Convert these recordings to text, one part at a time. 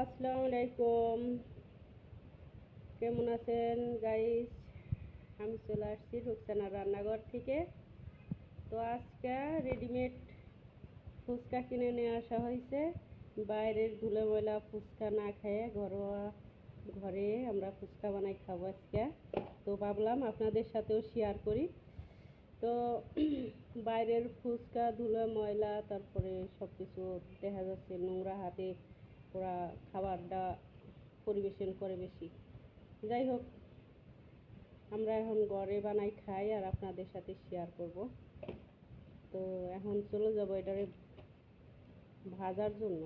আসসালামু আলাইকুম। কেমন আছেন গাইস আমি চলে আসছি রুকসানা রান্নাঘর থেকে। তো আজকে রেডিমেড ফুচকা কিনে নিয়ে আসা হয়েছে। বাইরের ধুলে ময়লা ফুচকা না খেয়ে ঘরোয়া ঘরে আমরা ফুচকা বানাই খাব আজকে। তো ভাবলাম আপনাদের সাথেও শেয়ার করি। তো বাইরের ফুচকা ধুলো ময়লা তারপরে সব কিছু দেখা যাচ্ছে নোংরা হাতে ওরা খাবারটা পরিবেশন করে বেশি। যাই হোক, আমরা এখন ঘরে বানাই খাই আর আপনাদের সাথে শেয়ার করব। তো এখন চলে যাব এটারে ভাজার জন্য।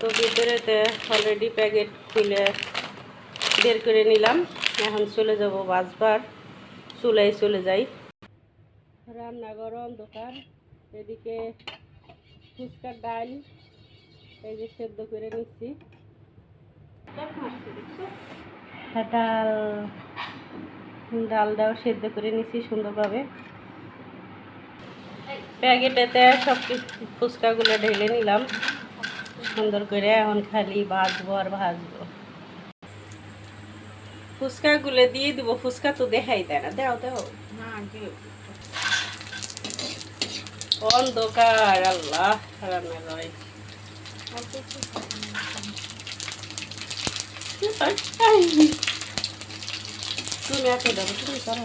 তো ভিতরেতে অলরেডি প্যাকেট খুলে বের করে নিলাম। এখন চলে যাব বাজবার। চুলাই চলে যাই। রান্নাঘর অন্ধকার। এদিকে ফুচকার ডাল এই যে সেদ্ধ করে নিচ্ছি। ডাল ডালটাও সেদ্ধ করে নিচ্ছি সুন্দরভাবে। প্যাকেটেতে সব ফুচকাগুলো ঢেলে নিলাম। সুন্দর করে এখন খালি ভাজবো আর ভাজবো। ফুচকাগুলো দিয়ে দিব, ফুচকা তো দেখাই দেয় না। দাও দাও। অন্ধকার আল্লাহ রান্নাঘরে তুমি একে দেবো তুমি করো।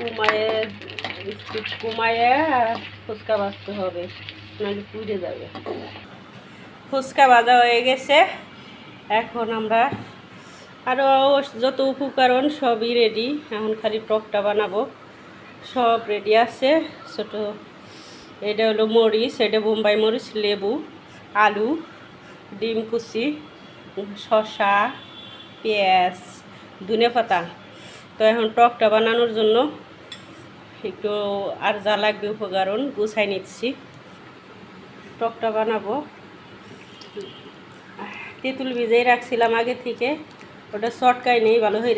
কুমায়ে স্পিড কুমায়ে ফুচকা ভাজতে হবে, নাহলে পুড়ে যাবে। ফুচকা ভাজা হয়ে গেছে। এখন আমরা আরও যত উপকরণ সবই রেডি এখন খালি টকটা বানাবো। সব রেডি আছে। ছোট, এটা হলো মরিচ, এটা বোম্বাই মরিচ, লেবু, আলু, ডিম কুচি, শসা, পেঁয়াজ ধনে পাতা তো এখন টকটা বানানোর জন্য একটু আর যা লাগবে উপকরণ গুছাই নিচ্ছি। টকটা বানাবো। তেঁতুল ভিজেই রাখছিলাম আগে থেকে। ওটা শর্টকাই নেই ভালো হয়ে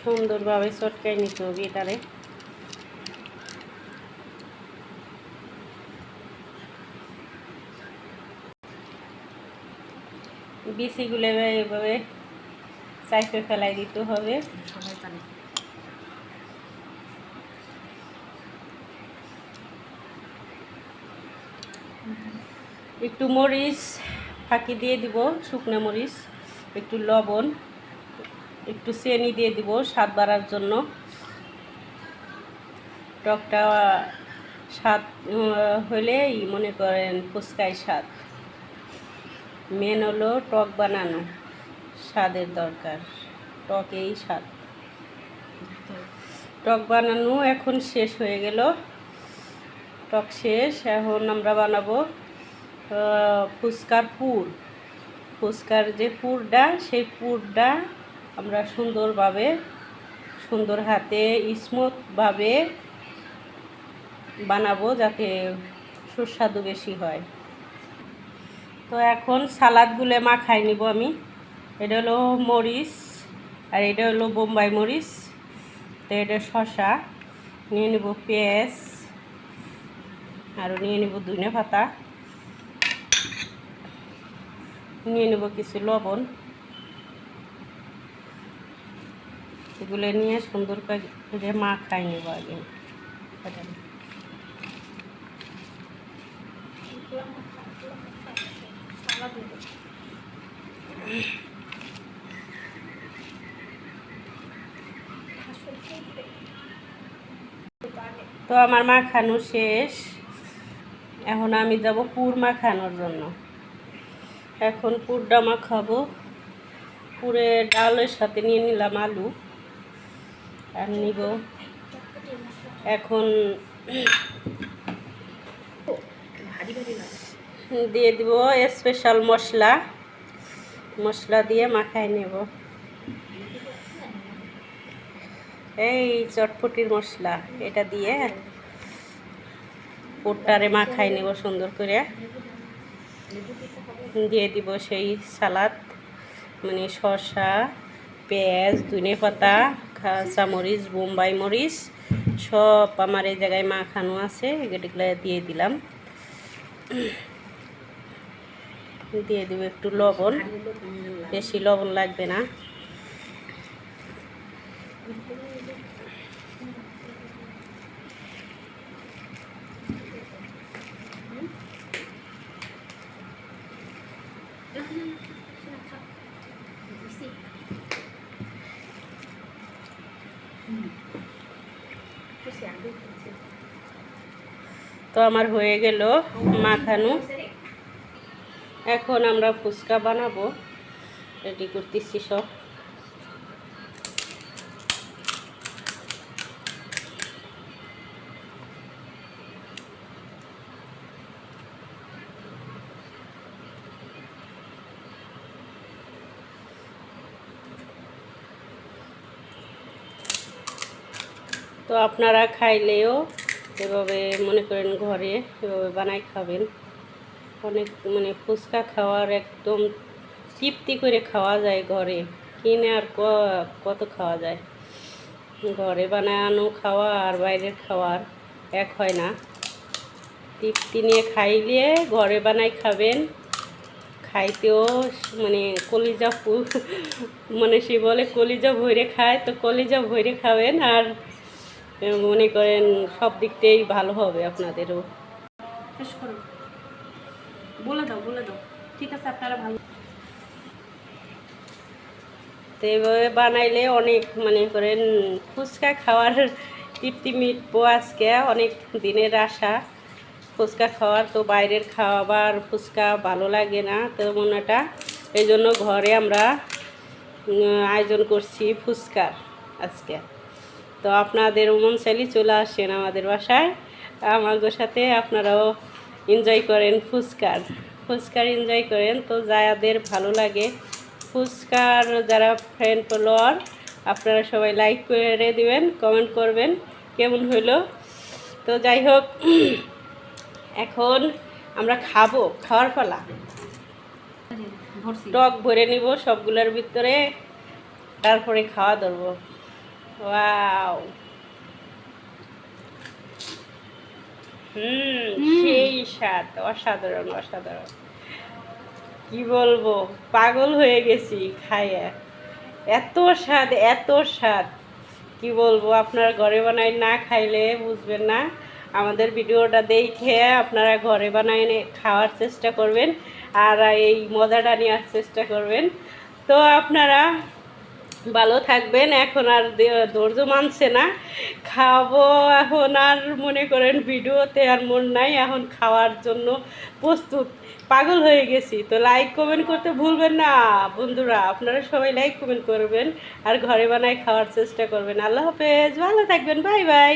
সুন্দরভাবে চটকাই নিতে হবে এটারে। বিচিগুলো এভাবে চাইপে ফেলাই দিতে হবে। একটু মরিচ ফাঁকি দিয়ে দিব, শুকনো মরিচ, একটু লবণ, একটু চেনি দিয়ে দিব স্বাদ বাড়ার জন্য। টকটা স্বাদ হলেই মনে করেন ফুচকাই স্বাদ। মেন হলো টক বানানো, স্বাদের দরকার। টকেই স্বাদ। টক বানানো এখন শেষ হয়ে গেল। টক শেষ, এখন আমরা বানাবো ফুচকার পুর। ফুচকার যে পুরটা, সেই পুরটা আমরা সুন্দরভাবে, সুন্দর হাতে স্মুথভাবে বানাবো যাতে সুস্বাদু বেশি হয়। তো এখন সালাদগুলো মাখাই নিব আমি। এটা হলো মরিচ আর এটা হলো বোম্বাই মরিচ। তো এটা শশা নিয়ে নেব পেঁয়াজ আরও নিয়ে নেব ধনে পাতা। নিয়ে নেব কিছু লবণ। এগুলো নিয়ে সুন্দর করে মা খাই নেব আগে। তো আমার মাখানো শেষ। এখন আমি যাব পুর মাখানোর জন্য। এখন পুরটা মাখাবো। পুরে ডালের সাথে নিয়ে নিলাম আলু। আর নিব এখন দিয়ে দিব স্পেশাল মশলা। মশলা দিয়ে মাখায় নেব। এই চটপটির মশলা, এটা দিয়ে পুরটারে মাখাই নেব সুন্দর করে। দিয়ে দিব সেই সালাদ মানে শসা, পেঁয়াজ, ধনে পাতা, কাঁচা মরিচ, বোম্বাই মরিচ, সব আমার এই জায়গায় মাখানো আছে, এগুলো দিয়ে দিলাম। দিয়ে দেবো একটু লবণ। বেশি লবণ লাগবে না। তো আমার হয়ে গেল মাখানো। এখন আমরা ফুচকা বানাবো। রেডি করতেছি সব। তো আপনারা খাইলেও এভাবে মনে করেন ঘরে এভাবে বানাই খাবেন। অনেক মানে ফুচকা খাওয়ার একদম তৃপ্তি করে খাওয়া যায় ঘরে। কিনে আর কত খাওয়া যায়? ঘরে বানানো খাওয়া আর বাইরের খাওয়ার এক হয় না। তৃপ্তি নিয়ে খাইলে ঘরে বানাই খাবেন। খাইতেও মানে কলিজা মানে সে বলে কলিজা ভরে খায়, তো কলিজা ভরে খাবেন আর মনে করেন সব দিক ভালো হবে আপনাদেরও। বলে দাও বলে দাও। ঠিক আছে, আপনারা ভালো তো এইভাবে বানাইলে অনেক মানে করেন, ফুচকা খাওয়ার তৃপ্তি মিটবো আজকে, অনেক দিনের আশা। ফুচকা খাওয়ার তো বাইরের খাবার, ফুচকা ভালো লাগে না, তো মনেটা এই জন্য ঘরে আমরা আয়োজন করছি ফুচকার আজকে। তো আপনাদের মন চাইলে চলে আসেন আমাদের বাসায়। আমার সাথে আপনারাও এনজয় করেন ফুচকার। ফুচকার এনজয় করেন তো যাদের ভালো লাগে ফুচকার যারা ফ্রেন্ড ফলোয়ার আপনারা সবাই লাইক করে দিবেন কমেন্ট করবেন কেমন হইল? তো যাই হোক এখন আমরা খাব খাওয়ার পালা। টক ভরে নিব সবগুলোর ভিতরে তারপরে খাওয়া ধরবো। Wow hmm. সেই স্বাদ অসাধারণ অসাধারণ। কি বলব? পাগল হয়ে গেছি খাইয়া। এত স্বাদ এত স্বাদ। কি বলব? আপনারা ঘরে বানাই না খাইলে বুঝবেন না। আমাদের ভিডিওটা দেখে আপনারা ঘরে বানাই নে- খাওয়ার চেষ্টা করবেন। আর এই মজাটা নেওয়ার চেষ্টা করবেন। তো আপনারা ভালো থাকবেন, এখন আর ধৈর্য মানছে না। খাব এখন আর মনে করেন ভিডিওতে আর মন নাই, এখন খাওয়ার জন্য প্রস্তুত। পাগল হয়ে গেছি, তো লাইক কমেন্ট করতে ভুলবেন না। বন্ধুরা, আপনারা সবাই লাইক কমেন্ট করবেন, আর ঘরে বানায় খাওয়ার চেষ্টা করবেন। আল্লাহ হাফেজ, ভালো থাকবেন বাই বাই